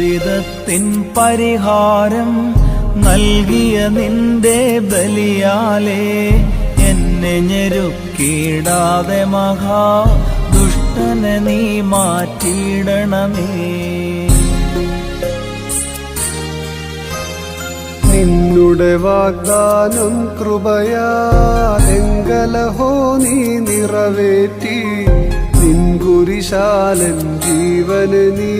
ദുരിതത്തിൻ പരിഹാരം നൽകിയ നിന്റെ ബലിയാലേ എന്നെ ഞെരുക്കിടാതെ മഹാ ദുഷ്ടനെ നീ മാറ്റിയിടണമേ. നിന്നുടെ വാഗ്ദാനം കൃപയാലെങ്കലഹോ നീ നിറവേറ്റി. നിൻകുരിശാലൻ ജീവന് നീ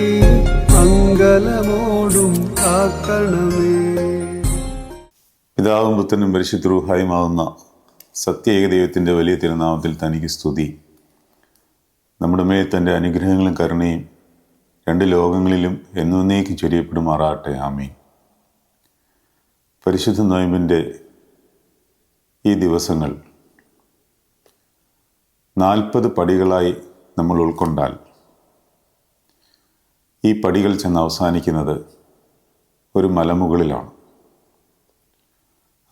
കാക്കണമേ. പിതാവും പുത്രനും പരിശുദ്ധരൂഹായുമാവുന്ന സത്യേക ദൈവത്തിന്റെ വലിയ തിരുനാമത്തിൽ തനിക്ക് സ്തുതി. നമ്മുടെ മേൽ തന്റെ അനുഗ്രഹങ്ങളും കരുണയും രണ്ട് ലോകങ്ങളിലും എന്നേക്കും ചൊരിയപ്പെടുമാറാട്ടെ ആമീൻ. പരിശുദ്ധ നോയമ്പിന്റെ ഈ ദിവസങ്ങൾ നാൽപ്പത് പടികളായി നമ്മൾ ഉൾക്കൊണ്ടാൽ ഈ പടികൾ ചെന്ന് അവസാനിക്കുന്നത് ഒരു മലമുകളിലാണ്.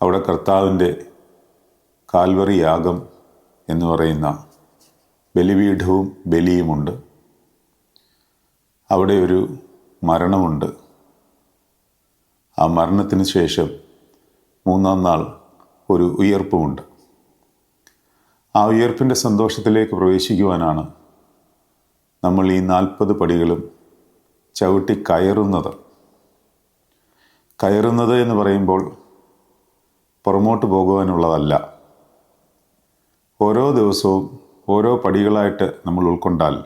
അവിടെ കർത്താവിന്റെ കാൽവറി യാഗം എന്ന് പറയുന്ന ബലിപീഠവും ബലിയുമുണ്ട്. അവിടെ ഒരു മരണമുണ്ട്. ആ മരണത്തിന് ശേഷം മൂന്നാം നാൾ ഒരു ഉയർപ്പുമുണ്ട്. ആ ഉയർപ്പിന്റെ സന്തോഷത്തിലേക്ക് പ്രവേശിക്കുവാനാണ് നമ്മൾ ഈ നാൽപ്പത് പടികളും ചവിട്ടി കയറുന്നത്. കയറുന്നത് എന്ന് പറയുമ്പോൾ പുറമോട്ട് പോകുവാനുള്ളതല്ല. ഓരോ ദിവസവും ഓരോ പടികളായിട്ട് നമ്മൾ ഉൾക്കൊണ്ടാൽ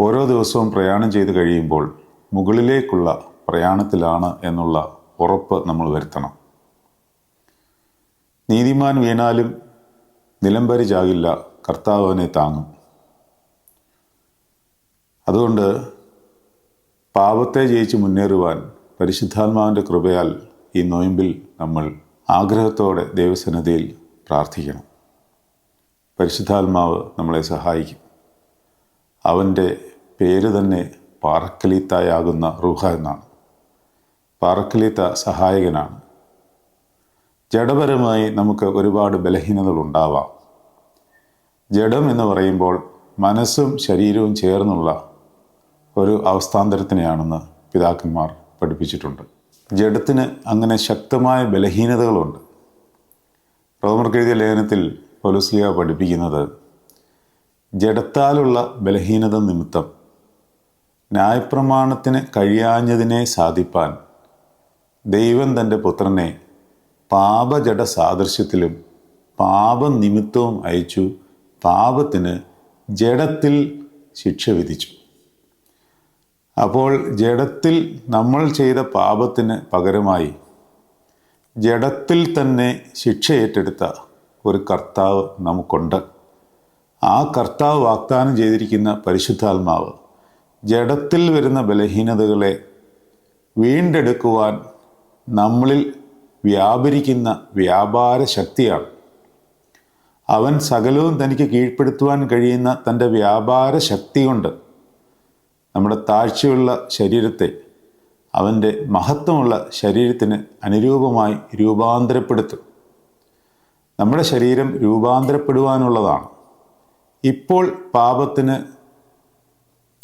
ഓരോ ദിവസവും പ്രയാണം ചെയ്ത് കഴിയുമ്പോൾ മുകളിലേക്കുള്ള പ്രയാണത്തിലാണ് എന്നുള്ള ഉറപ്പ് നമ്മൾ വരുത്തണം. നീതിമാൻ വീണാലും നിലംപരിചാകില്ല കർത്താവനെ താങ്ങും. അതുകൊണ്ട് പാപത്തെ ജയിച്ച് മുന്നേറുവാൻ പരിശുദ്ധാത്മാവിന്റെ കൃപയാൽ ഈ നോയമ്പിൽ നമ്മൾ ആഗ്രഹത്തോടെ ദൈവസന്നിധിയിൽ പ്രാർത്ഥിക്കണം. പരിശുദ്ധാത്മാവ് നമ്മളെ സഹായിക്കും. അവന്റെ പേര് തന്നെ പാറക്കലീത്തായാകുന്ന റൂഹ എന്നാണ്. പാറക്കലീത്ത സഹായകനാണ്. ജഡപരമായി നമുക്ക് ഒരുപാട് ബലഹീനതകളുണ്ടാവാം. ജഡം എന്ന് പറയുമ്പോൾ മനസ്സും ശരീരവും ചേർന്നുള്ള ഒരു അവസ്ഥാന്തരത്തിനെയാണെന്ന് പിതാക്കന്മാർ പഠിപ്പിച്ചിട്ടുണ്ട്. ജഡത്തിന് അങ്ങനെ ശക്തമായ ബലഹീനതകളുണ്ട്. റോമർക്കെഴുതിയ ലേഖനത്തിൽ പൊലുസ്ലിയ പഠിപ്പിക്കുന്നത് ജഡത്താലുള്ള ബലഹീനത നിമിത്തം ന്യായപ്രമാണത്തിന് കഴിയാഞ്ഞതിനെ സാധിപ്പാൻ ദൈവം തന്റെ പുത്രനെ പാപജഡ സാദൃശ്യത്തിലും പാപനിമിത്തവും അയച്ചു പാപത്തിന് ജഡത്തിൽ ശിക്ഷ വിധിച്ചു. അപ്പോൾ ജഡത്തിൽ നമ്മൾ ചെയ്ത പാപത്തിന് പകരമായി ജഡത്തിൽ തന്നെ ശിക്ഷ ഏറ്റെടുത്ത ഒരു കർത്താവ് നമുക്കുണ്ട്. ആ കർത്താവ് വാഗ്ദാനം ചെയ്തിരിക്കുന്ന പരിശുദ്ധാത്മാവ് ജഡത്തിൽ വരുന്ന ബലഹീനതകളെ വീണ്ടെടുക്കുവാൻ നമ്മളിൽ വ്യാപരിക്കുന്ന വ്യാപാര ശക്തിയാണ്. അവൻ സകലവും തനിക്ക് കീഴ്പ്പെടുത്തുവാൻ കഴിയുന്ന തന്റെ വ്യാപാര ശക്തി കൊണ്ട് നമ്മുടെ താഴ്ചയുള്ള ശരീരത്തെ അവന്റെ മഹത്വമുള്ള ശരീരത്തിന് അനുരൂപമായി രൂപാന്തരപ്പെടുത്തും. നമ്മുടെ ശരീരം രൂപാന്തരപ്പെടുവാനുള്ളതാണ്. ഇപ്പോൾ പാപത്തിന്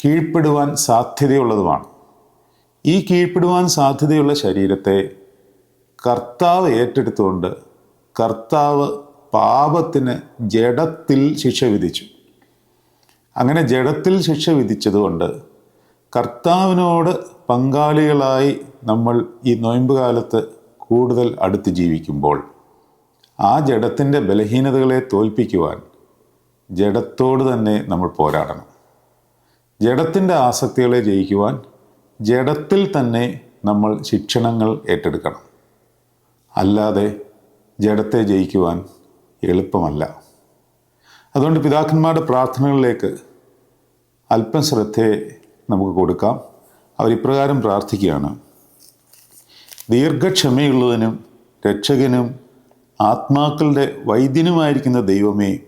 കീഴ്പ്പെടുവാൻ സാധ്യതയുള്ളതുമാണ്. ഈ കീഴ്പ്പെടുവാൻ സാധ്യതയുള്ള ശരീരത്തെ കർത്താവ് ഏറ്റെടുത്തുകൊണ്ട് കർത്താവ് പാപത്തിന് ജഡത്തിൽ ശിക്ഷ വിധിച്ചു. അങ്ങനെ ജഡത്തിൽ ശിക്ഷ വിധിച്ചതുകൊണ്ട് കർത്താവിനോട് പങ്കാളികളായി നമ്മൾ ഈ നോയമ്പ് കാലത്ത് കൂടുതൽ അടുത്ത് ജീവിക്കുമ്പോൾ ആ ജഡത്തിന്റെ ബലഹീനതകളെ തോൽപ്പിക്കുവാൻ ജഡത്തോട് തന്നെ നമ്മൾ പോരാടണം. ജഡത്തിന്റെ ആസക്തികളെ ജയിക്കുവാൻ ജഡത്തിൽ തന്നെ നമ്മൾ ശിക്ഷണങ്ങൾ ഏറ്റെടുക്കണം. അല്ലാതെ ജഡത്തെ ജയിക്കുവാൻ എളുപ്പമല്ല. അതുകൊണ്ട് പിതാക്കന്മാരുടെ പ്രാർത്ഥനകളിലേക്ക് അല്പം ശ്രദ്ധയെ നമുക്ക് കൊടുക്കാം. അവരിപ്രകാരം പ്രാർത്ഥിക്കുകയാണ്. ദീർഘക്ഷമയുള്ളതിനും രക്ഷകനും ആത്മാക്കളുടെ വൈദ്യനുമായിരിക്കുന്ന ദൈവമേ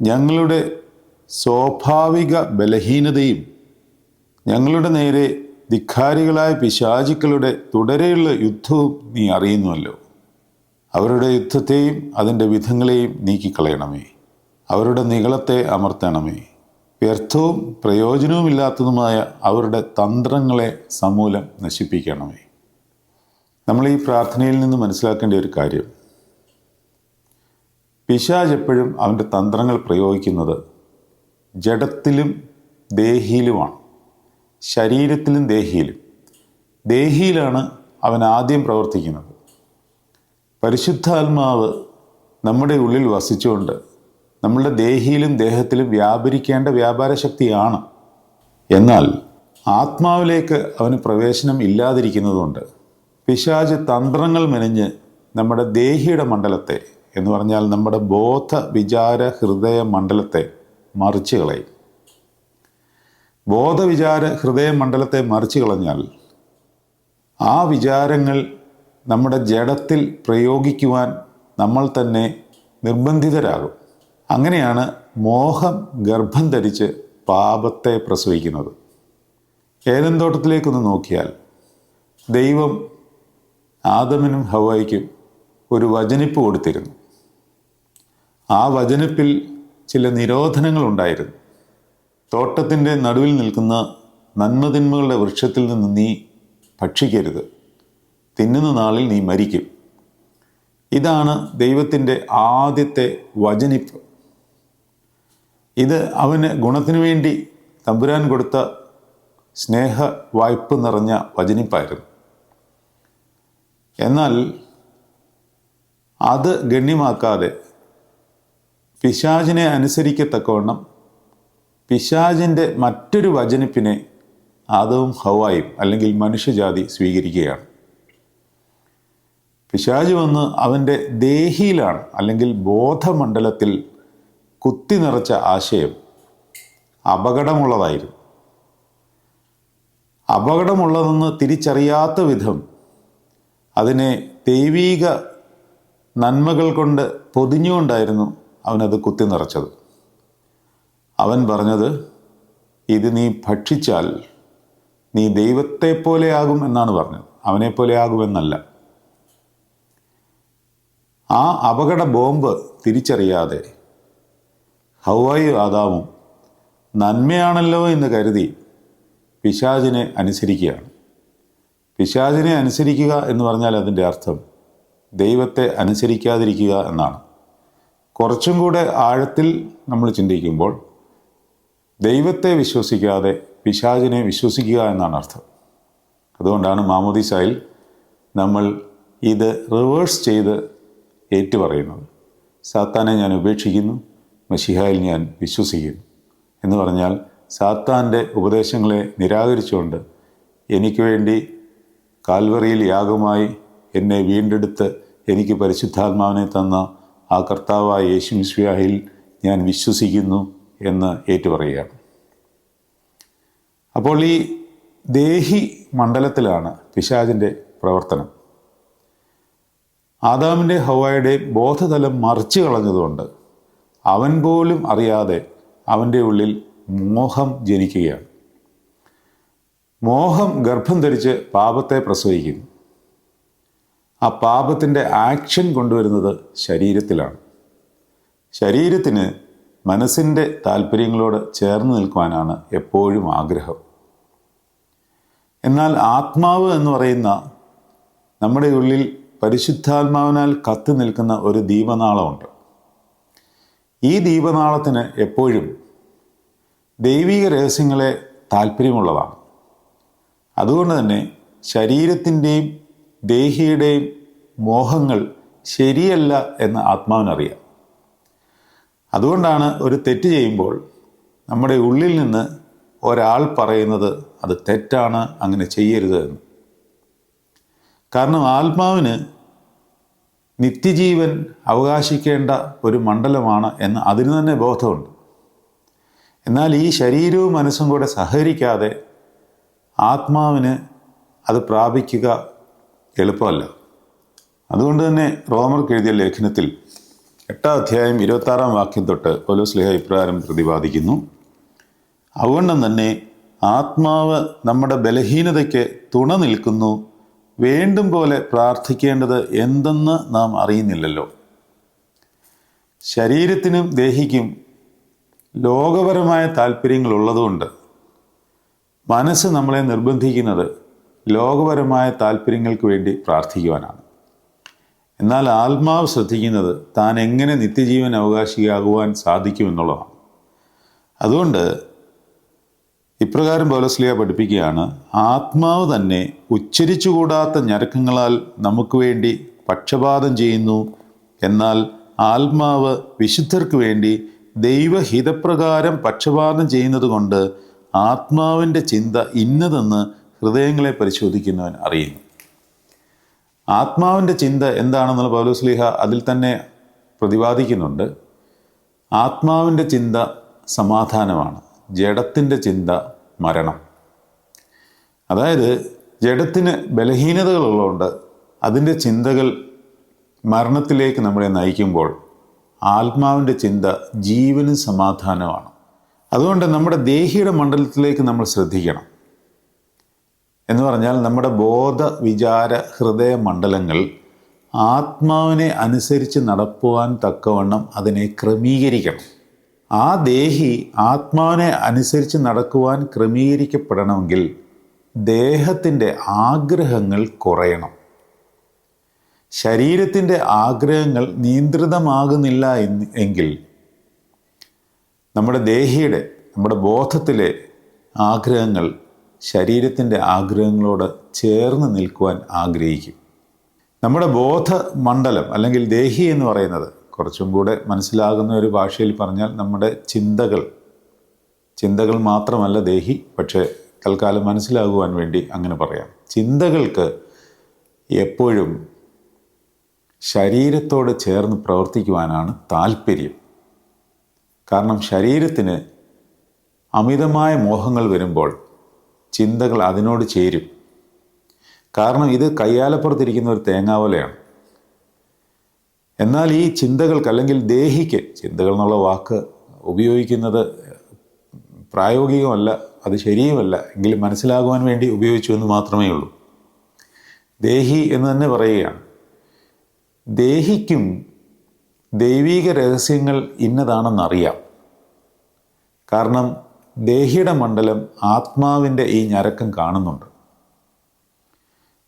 ഞങ്ങളുടെ സ്വാഭാവിക ബലഹീനതയും ഞങ്ങളുടെ നേരെ ധിക്കാരികളായ പിശാചുക്കളുടെ തുടരെയുള്ള യുദ്ധവും നീ അറിയുന്നുവല്ലോ. അവരുടെ യുദ്ധത്തെയും അതിന്റെ വിധങ്ങളെയും നീക്കിക്കളയണമേ. അവരുടെ നികളത്തെ അമർത്തണമേ. വ്യർത്ഥവും പ്രയോജനവുമില്ലാത്തതുമായ അവരുടെ തന്ത്രങ്ങളെ സമൂലം നശിപ്പിക്കണമേ. നമ്മൾ ഈ പ്രാർത്ഥനയിൽ നിന്ന് മനസ്സിലാക്കേണ്ട ഒരു കാര്യം. പിശാജ് എപ്പോഴും അവന്റെ തന്ത്രങ്ങൾ പ്രയോഗിക്കുന്നത് ജഡത്തിലും ദേഹിയിലുമാണ്. ശരീരത്തിലും ദേഹിയിലും. ദേഹിയിലാണ് അവൻ ആദ്യം പ്രവർത്തിക്കുന്നത്. പരിശുദ്ധാത്മാവ് നമ്മുടെ ഉള്ളിൽ വസിച്ചുകൊണ്ട് നമ്മളുടെ ദേഹിയിലും ദേഹത്തിലും വ്യാപരിക്കേണ്ട വ്യാപാര ശക്തിയാണ് എന്നാൽ ആത്മാവിലേക്ക് അവന് പ്രവേശനം ഇല്ലാതിരിക്കുന്നതുകൊണ്ട് പിശാജ് തന്ത്രങ്ങൾ മെനഞ്ഞ് നമ്മുടെ ദേഹിയുടെ മണ്ഡലത്തെ എന്ന് പറഞ്ഞാൽ നമ്മുടെ ബോധ വിചാര ഹൃദയ മണ്ഡലത്തെ മറിച്ച് കളയും. ബോധവിചാര ഹൃദയ മണ്ഡലത്തെ മറിച്ച് കളഞ്ഞാൽ ആ വിചാരങ്ങൾ നമ്മുടെ ജഡത്തിൽ പ്രയോഗിക്കുവാൻ നമ്മൾ തന്നെ നിർബന്ധിതരാകും. അങ്ങനെയാണ് മോഹം ഗർഭം ധരിച്ച് പാപത്തെ പ്രസവിക്കുന്നത്. ഏതെന്തോട്ടത്തിലേക്കൊന്ന് നോക്കിയാൽ ദൈവം ആദമിനും ഹവായിക്കും ഒരു വചനിപ്പ് കൊടുത്തിരുന്നു. ആ വചനിപ്പിൽ ചില നിരോധനങ്ങൾ ഉണ്ടായിരുന്നു. തോട്ടത്തിന്റെ നടുവിൽ നിൽക്കുന്ന നന്മതിന്മകളുടെ വൃക്ഷത്തിൽ നിന്ന് നീ ഭക്ഷിക്കരുത്. തിന്നുന്ന നാളിൽ നീ മരിക്കും. ഇതാണ് ദൈവത്തിന്റെ ആദ്യത്തെ വചനിപ്പ്. ഇത് അവന് ഗുണത്തിനു വേണ്ടി തമ്പുരാൻ കൊടുത്ത സ്നേഹ വായ്പ നിറഞ്ഞ വചനിപ്പായിരുന്നു. എന്നാൽ അത് ഗണ്യമാക്കാതെ പിശാചിനെ അനുസരിക്കത്തക്കവണ്ണം പിശാചിന്റെ മറ്റൊരു വചനിപ്പിനെ ആദവും ഹവായും അല്ലെങ്കിൽ മനുഷ്യജാതി സ്വീകരിക്കുകയാണ്. പിശാജ് വന്ന് അവന്റെ ദേഹിയിലാണ് അല്ലെങ്കിൽ ബോധമണ്ഡലത്തിൽ കുത്തി നിറച്ച ആശയം അപകടമുള്ളതായിരുന്നു. അപകടമുള്ളതെന്ന് തിരിച്ചറിയാത്ത വിധം അതിനെ ദൈവീക നന്മകൾ കൊണ്ട് പൊതിഞ്ഞുകൊണ്ടായിരുന്നു അവനത് കുത്തി നിറച്ചത്. അവൻ പറഞ്ഞത് ഇത് നീ ഭക്ഷിച്ചാൽ നീ ദൈവത്തെ പോലെയാകും എന്നാണ് പറഞ്ഞത്. അവനെ പോലെയാകുമെന്നല്ല ആ അപകട ബോംബ് തിരിച്ചറിയാതെ ഹവായി ആദാമും നന്മയാണല്ലോ എന്ന് കരുതി പിശാചിനെ അനുസരിക്കുകയാണ്. പിശാചിനെ അനുസരിക്കുക എന്ന് പറഞ്ഞാൽ അതിന്റെ അർത്ഥം ദൈവത്തെ അനുസരിക്കാതിരിക്കുക എന്നാണ്. കുറച്ചും കൂടെ ആഴത്തിൽ നമ്മൾ ചിന്തിക്കുമ്പോൾ ദൈവത്തെ വിശ്വസിക്കാതെ പിശാചിനെ വിശ്വസിക്കുക എന്നാണ് അർത്ഥം. അതുകൊണ്ടാണ് മാമോദിസായിൽ നമ്മൾ ഇത് റിവേഴ്സ് ചെയ്ത് ഏറ്റുപറയുന്നത്. സാത്താനെ ഞാൻ ഉപേക്ഷിക്കുന്നു. മഷിഹായിൽ ഞാൻ വിശ്വസിക്കുന്നു. എന്ന് പറഞ്ഞാൽ സാത്താന്റെ ഉപദേശങ്ങളെ നിരാകരിച്ചുകൊണ്ട് എനിക്ക് വേണ്ടി കാൽവറിയിൽ യാഗമായി എന്നെ വീണ്ടെടുത്ത് എനിക്ക് പരിശുദ്ധാത്മാവിനെ തന്ന ആ കർത്താവായ യേശു മിസ്വ്യാഹിൽ ഞാൻ വിശ്വസിക്കുന്നു എന്ന് ഏറ്റുപറയുകയാണ്. അപ്പോൾ ഈ ദേഹി മണ്ഡലത്തിലാണ് പിശാചിന്റെ പ്രവർത്തനം. ആദാമിന്റെ ഹവായുടെ ബോധതലം മറിച്ചു കളഞ്ഞതുകൊണ്ട് അവൻ പോലും അറിയാതെ അവന്റെ ഉള്ളിൽ മോഹം ജനിക്കുകയാണ്. മോഹം ഗർഭം ധരിച്ച് പാപത്തെ പ്രസവിക്കുന്നു. ആ പാപത്തിന്റെ ആക്ഷൻ കൊണ്ടുവരുന്നത് ശരീരത്തിലാണ്. ശരീരത്തിന് മനസ്സിന്റെ താല്പര്യങ്ങളോട് ചേർന്ന് നിൽക്കുവാനാണ് എപ്പോഴും ആഗ്രഹം. എന്നാൽ ആത്മാവ് എന്ന് പറയുന്ന നമ്മുടെ ഉള്ളിൽ പരിശുദ്ധാത്മാവിനാൽ കത്തി നിൽക്കുന്ന ഒരു ദീപനാളമുണ്ട്. ഈ ദീപനാളത്തിന് എപ്പോഴും ദൈവിക രഹസ്യങ്ങളെ താല്പര്യമുള്ളതാണ്. അതുകൊണ്ട് തന്നെ ശരീരത്തിന്റെയും ദേഹിയുടെയും മോഹങ്ങൾ ശരിയല്ല എന്ന് ആത്മാവിനറിയാം. അതുകൊണ്ടാണ് ഒരു തെറ്റ് ചെയ്യുമ്പോൾ നമ്മുടെ ഉള്ളിൽ നിന്ന് ഒരാൾ പറയുന്നത് അത് തെറ്റാണ് അങ്ങനെ ചെയ്യരുത് എന്ന്. കാരണം ആത്മാവിന് നിത്യജീവൻ അവകാശിക്കേണ്ട ഒരു മണ്ഡലമാണ് എന്ന് അതിന് തന്നെ ബോധമുണ്ട്. എന്നാൽ ഈ ശരീരവും മനസ്സും കൂടെ സഹകരിക്കാതെ ആത്മാവിന് അത് പ്രാപിക്കുക എളുപ്പമല്ല. അതുകൊണ്ട് തന്നെ റോമർക്ക് എഴുതിയ ലേഖനത്തിൽ എട്ടാം അധ്യായം ഇരുപത്താറാം വാക്യം തൊട്ട് പോലീസ് സ്ലേഹ ഇപ്രകാരം പ്രതിപാദിക്കുന്നു. അതുകൊണ്ടും തന്നെ ആത്മാവ് നമ്മുടെ ബലഹീനതയ്ക്ക് തുണ നിൽക്കുന്നു വേണ്ടും പോലെ പ്രാർത്ഥിക്കേണ്ടത് എന്തെന്ന് നാം അറിയുന്നില്ലല്ലോ. ശരീരത്തിനും ദേഹിക്കും ലോകപരമായ താല്പര്യങ്ങൾ ഉള്ളതുകൊണ്ട് മനസ്സ് നമ്മളെ നിർബന്ധിക്കുന്നത് ലോകപരമായ താല്പര്യങ്ങൾക്ക് വേണ്ടി പ്രാർത്ഥിക്കുവാനാണ്. എന്നാൽ ആത്മാവ് ശ്രദ്ധിക്കുന്നത് താൻ എങ്ങനെ നിത്യജീവൻ അവകാശിയാകുവാൻ സാധിക്കുമെന്നുള്ളതാണ്. അതുകൊണ്ട് ഇപ്രകാരം പൗലസ്ലിയ പഠിപ്പിക്കുകയാണ് ആത്മാവ് തന്നെ ഉച്ചരിച്ചുകൂടാത്ത ഞരക്കങ്ങളാൽ നമുക്ക് വേണ്ടി പക്ഷപാതം ചെയ്യുന്നു. എന്നാൽ ആത്മാവ് വിശുദ്ധർക്ക് വേണ്ടി ദൈവഹിതപ്രകാരം പക്ഷപാതം ചെയ്യുന്നത് കൊണ്ട് ആത്മാവിന്റെ ചിന്ത ഇന്നതെന്ന് ഹൃദയങ്ങളെ പരിശോധിക്കുന്നവൻ അറിയുന്നു. ആത്മാവിന്റെ ചിന്ത എന്താണെന്നുള്ള പൗലോസ്ലിഹ അതിൽ തന്നെ പ്രതിപാദിക്കുന്നുണ്ട്. ആത്മാവിന്റെ ചിന്ത സമാധാനമാണ്. ജഡത്തിന്റെ ചിന്ത മരണം. അതായത് ജഡത്തിന് ബലഹീനതകളുള്ളതുകൊണ്ട് അതിന്റെ ചിന്തകൾ മരണത്തിലേക്ക് നമ്മളെ നയിക്കുമ്പോൾ ആത്മാവിന്റെ ചിന്ത ജീവനും സമാധാനമാണ്. അതുകൊണ്ട് നമ്മുടെ ദേഹിയുടെ മണ്ഡലത്തിലേക്ക് നമ്മൾ ശ്രദ്ധിക്കണം. എന്ന് പറഞ്ഞാൽ നമ്മുടെ ബോധ വിചാര ഹൃദയ മണ്ഡലങ്ങൾ ആത്മാവിനെ അനുസരിച്ച് നടക്കുവാൻ തക്കവണ്ണം അതിനെ ക്രമീകരിക്കണം. ആ ദേഹി ആത്മാവിനെ അനുസരിച്ച് നടക്കുവാൻ ക്രമീകരിക്കപ്പെടണമെങ്കിൽ ദേഹത്തിന്റെ ആഗ്രഹങ്ങൾ കുറയണം. ശരീരത്തിന്റെ ആഗ്രഹങ്ങൾ നിയന്ത്രിതമാകുന്നില്ല എങ്കിൽ നമ്മുടെ ദേഹിയുടെ നമ്മുടെ ബോധത്തിലെ ആഗ്രഹങ്ങൾ ശരീരത്തിന്റെ ആഗ്രഹങ്ങളോട് ചേർന്ന് നിൽക്കുവാൻ ആഗ്രഹിക്കും. നമ്മുടെ ബോധമണ്ഡലം അല്ലെങ്കിൽ ദേഹി എന്ന് പറയുന്നത് കുറച്ചും കൂടെ മനസ്സിലാകുന്ന ഒരു ഭാഷയിൽ പറഞ്ഞാൽ നമ്മുടെ ചിന്തകൾ ചിന്തകൾ മാത്രമല്ല ദേഹി പക്ഷേ തൽക്കാലം മനസ്സിലാകുവാൻ വേണ്ടി അങ്ങനെ പറയാം. ചിന്തകൾക്ക് എപ്പോഴും ശരീരത്തോട് ചേർന്ന് പ്രവർത്തിക്കുവാനാണ് താല്പര്യം കാരണം ശരീരത്തിന് അമിതമായ മോഹങ്ങൾ വരുമ്പോൾ ചിന്തകൾ അതിനോട് ചേരും. കാരണം ഇത് കയ്യാലപ്പുറത്തിരിക്കുന്ന ഒരു തേങ്ങാവലയാണ് എന്നാൽ ഈ ചിന്തകൾക്ക് അല്ലെങ്കിൽ ദേഹിക്ക് ചിന്തകൾ എന്നുള്ള വാക്ക് ഉപയോഗിക്കുന്നത് പ്രായോഗികമല്ല അത് ശരിയുമല്ല എങ്കിലും മനസ്സിലാകുവാൻ വേണ്ടി ഉപയോഗിച്ചു എന്ന് മാത്രമേ ഉള്ളൂ. ദേഹി എന്ന് തന്നെ പറയുകയാണ്. ദേഹിക്കും ദൈവീക രഹസ്യങ്ങൾ ഇന്നതാണെന്നറിയാം കാരണം ദേഹിയുടെ മണ്ഡലം ആത്മാവിന്റെ ഈ ഞരക്കം കാണുന്നുണ്ട്.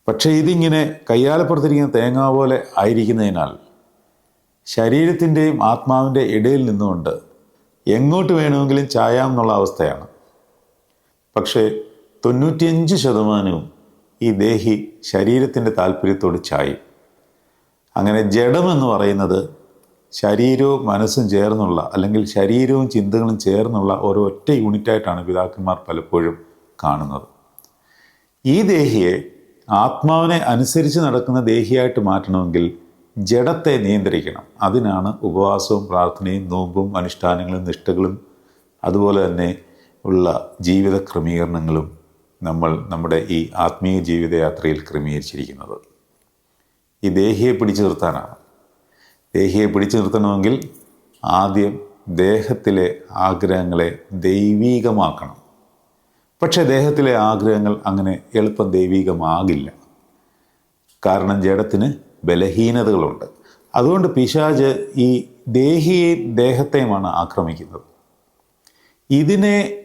പക്ഷേ ഇതിങ്ങനെ കയ്യാലപ്പുറത്തിരിക്കുന്ന തേങ്ങ പോലെ ആയിരിക്കുന്നതിനാൽ ശരീരത്തിന്റെയും ആത്മാവിന്റെ ഇടയിൽ നിന്നുകൊണ്ട് എങ്ങോട്ട് വേണമെങ്കിലും ചായാം എന്നുള്ള അവസ്ഥയാണ്. പക്ഷേ തൊണ്ണൂറ്റിയഞ്ച് ശതമാനവും ഈ ദേഹി ശരീരത്തിന്റെ താല്പര്യത്തോട് ചായും. അങ്ങനെ ജഡമെന്ന് പറയുന്നത് ശരീരവും മനസ്സും ചേർന്നുള്ള അല്ലെങ്കിൽ ശരീരവും ചിന്തകളും ചേർന്നുള്ള ഒരു ഒരൊറ്റ യൂണിറ്റായിട്ടാണ് പിതാക്കന്മാർ പലപ്പോഴും കാണുന്നത്. ഈ ദേഹിയെ ആത്മാവിനെ അനുസരിച്ച് നടക്കുന്ന ദേഹിയായിട്ട് മാറ്റണമെങ്കിൽ ജഡത്തെ നിയന്ത്രിക്കണം. അതിനാണ് ഉപവാസവും പ്രാർത്ഥനയും നോമ്പും അനുഷ്ഠാനങ്ങളും നിഷ്ഠകളും അതുപോലെ തന്നെ ഉള്ള ജീവിത ക്രമീകരണങ്ങളും നമ്മൾ നമ്മുടെ ഈ ആത്മീയ ജീവിതയാത്രയിൽ ക്രമീകരിച്ചിരിക്കുന്നത്. ഈ ദേഹിയെ പിടിച്ചു നിർത്താനാണ്. ദേഹിയെ പിടിച്ചു നിർത്തണമെങ്കിൽ ആദ്യം ദേഹത്തിലെ ആഗ്രഹങ്ങളെ ദൈവീകമാക്കണം. പക്ഷേ ദേഹത്തിലെ ആഗ്രഹങ്ങൾ അങ്ങനെ എളുപ്പം ദൈവീകമാകില്ല. കാരണം ജഡത്തിന് ബലഹീനതകളുണ്ട്. അതുകൊണ്ട് പിശാജ് ഈ ദേഹിയെയും ദേഹത്തെയുമാണ് ആക്രമിക്കുന്നത്. ഇതിനെ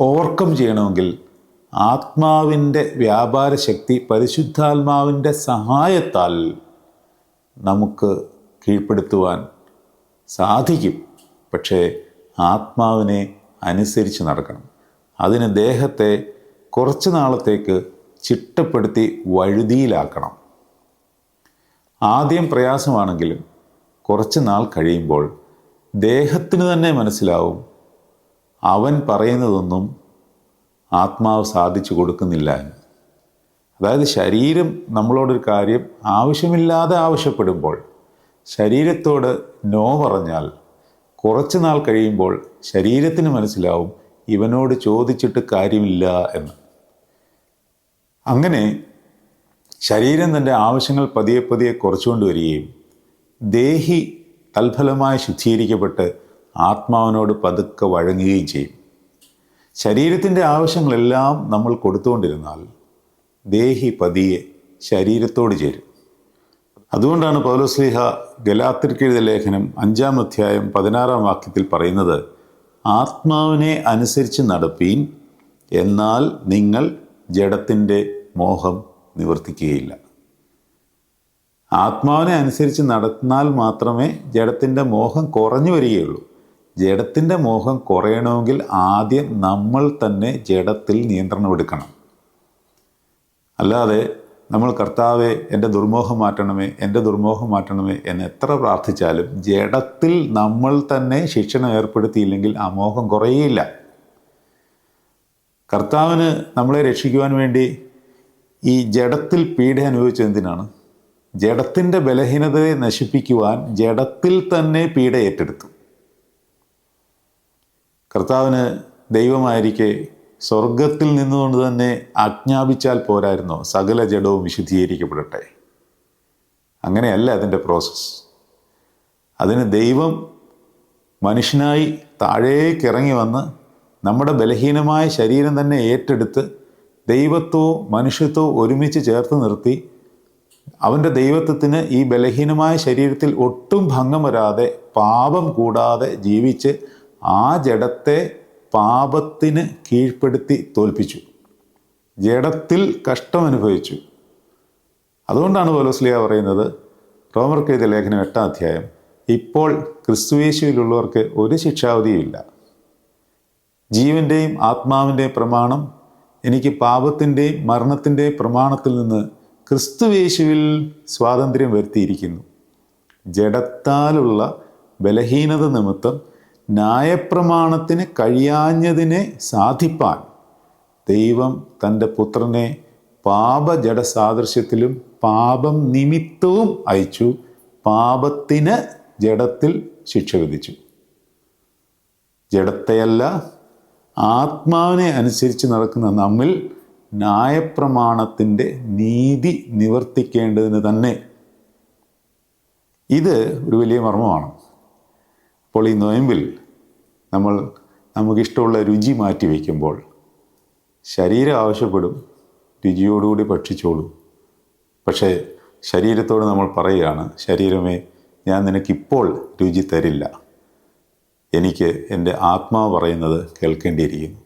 ഓവർകം ചെയ്യണമെങ്കിൽ ആത്മാവിന്റെ വ്യാപാര ശക്തി പരിശുദ്ധാത്മാവിന്റെ സഹായത്താൽ നമുക്ക് കീഴ്പ്പെടുത്തുവാൻ സാധിക്കും. പക്ഷേ ആത്മാവിനെ അനുസരിച്ച് നടക്കണം. അതിന് ദേഹത്തെ കുറച്ച് നാളത്തേക്ക് ചിട്ടപ്പെടുത്തി വഴുതിയിലാക്കണം. ആദ്യം പ്രയാസമാണെങ്കിലും കുറച്ച് നാൾ കഴിയുമ്പോൾ ദേഹത്തിന് തന്നെ മനസ്സിലാവും. അവൻ പറയുന്നതൊന്നും ആത്മാവ് സാധിച്ചു കൊടുക്കുന്നില്ല എന്ന്. അതായത് ശരീരം നമ്മളോടൊരു കാര്യം ആവശ്യമില്ലാതെ ആവശ്യപ്പെടുമ്പോൾ ശരീരത്തോട് നോ പറഞ്ഞാൽ കുറച്ച് നാൾ കഴിയുമ്പോൾ ശരീരത്തിന് മനസ്സിലാവും ഇവനോട് ചോദിച്ചിട്ട് കാര്യമില്ല എന്ന്. അങ്ങനെ ശരീരം തന്റെ ആവശ്യങ്ങൾ പതിയെ പതിയെ കുറച്ചുകൊണ്ട് വരികയും ദേഹി തൽഫലമായി ശുദ്ധീകരിക്കപ്പെട്ട് ആത്മാവിനോട് പതുക്കെ വഴങ്ങുകയും ചെയ്യും. ശരീരത്തിന്റെ ആവശ്യങ്ങളെല്ലാം നമ്മൾ കൊടുത്തുകൊണ്ടിരുന്നാൽ ദേഹി പതിയെ ശരീരത്തോട് ചേരും. അതുകൊണ്ടാണ് പൗലോസ്ലിഹ ഗലാത്തിർക്കെഴുത ലേഖനം അഞ്ചാം അധ്യായം പതിനാറാം വാക്യത്തിൽ പറയുന്നത് ആത്മാവിനെ അനുസരിച്ച് നടപ്പീൻ എന്നാൽ നിങ്ങൾ ജഡത്തിന്റെ മോഹം നിവർത്തിക്കുകയില്ല. ആത്മാവിനെ അനുസരിച്ച് നടന്നാൽ മാത്രമേ ജഡത്തിന്റെ മോഹം കുറഞ്ഞു വരികയുള്ളൂ. ജഡത്തിന്റെ മോഹം കുറയണമെങ്കിൽ ആദ്യം നമ്മൾ തന്നെ ജഡത്തിൽ നിയന്ത്രണം എടുക്കണം. അല്ലാതെ നമ്മൾ കർത്താവെ എന്റെ ദുർമോഹം മാറ്റണമേ എന്റെ ദുർമോഹം മാറ്റണമേ എന്ന് എത്ര പ്രാർത്ഥിച്ചാലും ജഡത്തിൽ നമ്മൾ തന്നെ ശിക്ഷണം ഏർപ്പെടുത്തിയില്ലെങ്കിൽ ആ മോഹം കുറയുകയില്ല. കർത്താവിന് നമ്മളെ രക്ഷിക്കുവാൻ വേണ്ടി ഈ ജഡത്തിൽ പീഡ അനുഭവിച്ചത് എന്തിനാണ്? ജഡത്തിന്റെ ബലഹീനതയെ നശിപ്പിക്കുവാൻ ജഡത്തിൽ തന്നെ പീഡ ഏറ്റെടുത്തു. കർത്താവിന് ദൈവമായിരിക്കെ സ്വർഗത്തിൽ നിന്നുകൊണ്ട് തന്നെ ആജ്ഞാപിച്ചാൽ പോരായിരുന്നോ? സകല ജഡവും വിശുദ്ധീകരിക്കപ്പെടട്ടെ. അങ്ങനെയല്ല അതിന്റെ പ്രോസസ്സ് അതിന് ദൈവം മനുഷ്യനായി താഴേക്കിറങ്ങി വന്ന് നമ്മുടെ ബലഹീനമായ ശരീരം തന്നെ ഏറ്റെടുത്ത് ദൈവത്വവും മനുഷ്യത്വവും ഒരുമിച്ച് ചേർത്ത് നിർത്തി അവന്റെ ദൈവത്വത്തിന് ഈ ബലഹീനമായ ശരീരത്തിൽ ഒട്ടും ഭംഗം വരാതെ പാപം കൂടാതെ ജീവിച്ച് ആ ജഡത്തെ പാപത്തിന് കീഴ്പ്പെടുത്തി തോൽപ്പിച്ചു. ജഡത്തിൽ കഷ്ടം അനുഭവിച്ചു. അതുകൊണ്ടാണ് പോലോസ്ലിയ പറയുന്നത് റോമർക്ക് എഴുതിയ ലേഖനം എട്ടാം അധ്യായം ഇപ്പോൾ ക്രിസ്തുവേശുവിലുള്ളവർക്ക് ഒരു ശിക്ഷാവധിയുമില്ല ജീവന്റെയും ആത്മാവിന്റെയും പ്രമാണം എനിക്ക് പാപത്തിന്റെയും മരണത്തിന്റെയും പ്രമാണത്തിൽ നിന്ന് ക്രിസ്തുവേശുവിൽ സ്വാതന്ത്ര്യം വരുത്തിയിരിക്കുന്നു. ജഡത്താലുള്ള ബലഹീനത നിമിത്തം ന്യായപ്രമാണത്തിന് കഴിയാഞ്ഞതിനെ സാധിപ്പാൻ ദൈവം തന്റെ പുത്രനെ പാപജഡ സാദൃശ്യത്തിലും പാപം നിമിത്തവും അയച്ചു പാപത്തിന് ജഡത്തിൽ ശിക്ഷ വിധിച്ചു. ജഡത്തെയല്ല ആത്മാവിനെ അനുസരിച്ച് നടക്കുന്ന നമ്മിൽ ന്യായപ്രമാണത്തിന്റെ നീതി നിവർത്തിക്കേണ്ടതിന് തന്നെ ഇത് ഒരു വലിയ മർമ്മമാണ്. അപ്പോൾ ഈ നൊയമ്പിൽ നമ്മൾ നമുക്കിഷ്ടമുള്ള രുചി മാറ്റി വയ്ക്കുമ്പോൾ ശരീരം ആവശ്യപ്പെടും രുചിയോടുകൂടി ഭക്ഷിച്ചോളൂ. പക്ഷേ ശരീരത്തോട് നമ്മൾ പറയുകയാണ് ശരീരമേ ഞാൻ നിനക്കിപ്പോൾ രുചി തരില്ല. എനിക്ക് എന്റെ ആത്മാവ് പറയുന്നത് കേൾക്കേണ്ടിയിരിക്കുന്നു.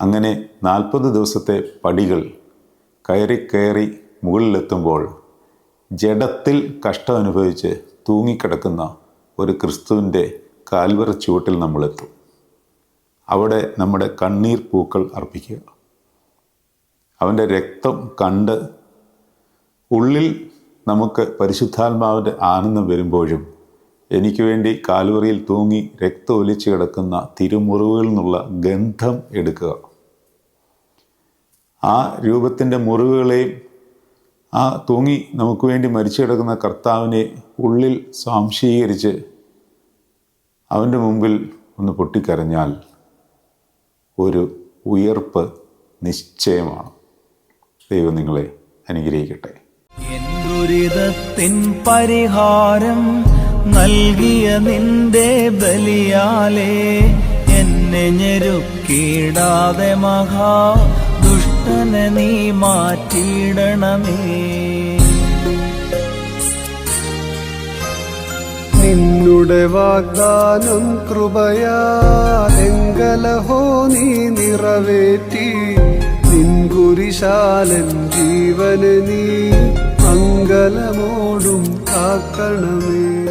അങ്ങനെ നാൽപ്പത് ദിവസത്തെ പടികൾ കയറി കയറി മുകളിലെത്തുമ്പോൾ ജഡത്തിൽ കഷ്ടം അനുഭവിച്ച് തൂങ്ങിക്കിടക്കുന്ന ഒരു ക്രിസ്തുവിന്റെ കാൽവറ ചുവട്ടിൽ നമ്മളെത്തും. അവിടെ നമ്മുടെ കണ്ണീർ പൂക്കൾ അർപ്പിക്കുക. അവന്റെ രക്തം കണ്ട് ഉള്ളിൽ നമുക്ക് പരിശുദ്ധാത്മാവിന്റെ ആനന്ദം വരുമ്പോഴും എനിക്ക് വേണ്ടി കാലുവറിയിൽ തൂങ്ങി രക്തം ഒലിച്ച് കിടക്കുന്ന തിരുമുറിവുകളിൽ നിന്നുള്ള ഗന്ധം എടുക്കുക. ആ രൂപത്തിന്റെ മുറിവുകളെയും ആ തൂങ്ങി നമുക്ക് വേണ്ടി മരിച്ചു കിടക്കുന്ന കർത്താവിനെ ഉള്ളിൽ സ്വാംശീകരിച്ച് അവന്റെ മുമ്പിൽ ഒന്ന് പൊട്ടിക്കരഞ്ഞാൽ ഒരു ഉയർപ്പ് നിശ്ചയമാണ്. ദൈവം നിങ്ങളെ അനുഗ്രഹിക്കട്ടെ. പരിഹാരം നൽകിയ നിന്റെ ബലിയാലേ എന്നെ ഞെരുക്കിടാതെ മഹാ ദുഷ്ടനെ നീ മാറ്റിയിടണമേ. നിന്നുടെ വാഗ്ദാനം കൃപയാലെങ്കലഹോ നീ നിറവേറ്റി. നിൻകുരിശാലൻ ജീവന് നീ മംഗലമോടും കാക്കണമേ.